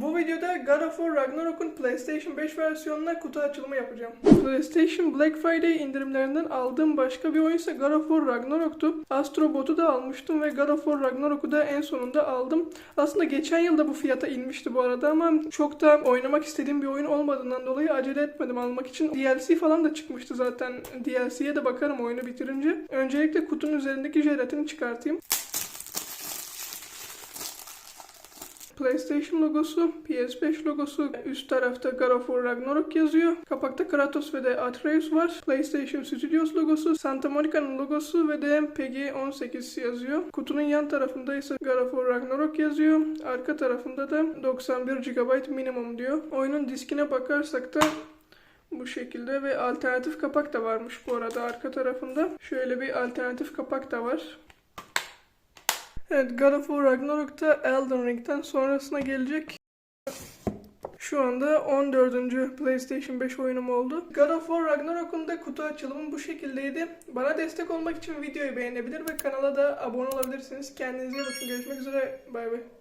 Bu videoda God of War Ragnarok'un PlayStation 5 versiyonuna kutu açılımı yapacağım. PlayStation Black Friday indirimlerinden aldığım başka bir oyun ise God of War Ragnarok'tu. Astro Bot'u da almıştım ve God of War Ragnarok'u da en sonunda aldım. Aslında geçen yılda bu fiyata inmişti bu arada ama çok da oynamak istediğim bir oyun olmadığından dolayı acele etmedim almak için. DLC falan da çıkmıştı zaten. DLC'ye de bakarım oyunu bitirince. Öncelikle kutunun üzerindeki jelatini çıkartayım. PlayStation logosu, PS5 logosu, üst tarafta God of War Ragnarok yazıyor. Kapakta Kratos ve de Atreus var. PlayStation Studios logosu, Santa Monica'nın logosu ve de PEGI 18 yazıyor. Kutunun yan tarafında ise God of War Ragnarok yazıyor. Arka tarafında da 91 GB minimum diyor. Oyunun diskine bakarsak da bu şekilde ve alternatif kapak da varmış bu arada arka tarafında. Şöyle bir alternatif kapak da var. Evet God of War Ragnarok'ta Elden Ring'den sonrasına gelecek. Şu anda 14. PlayStation 5 oyunum oldu. God of War Ragnarok'un da kutu açılımı bu şekildeydi. Bana destek olmak için videoyu beğenebilir ve kanala da abone olabilirsiniz. Kendinize iyi bakın. Görüşmek üzere. Bay bay.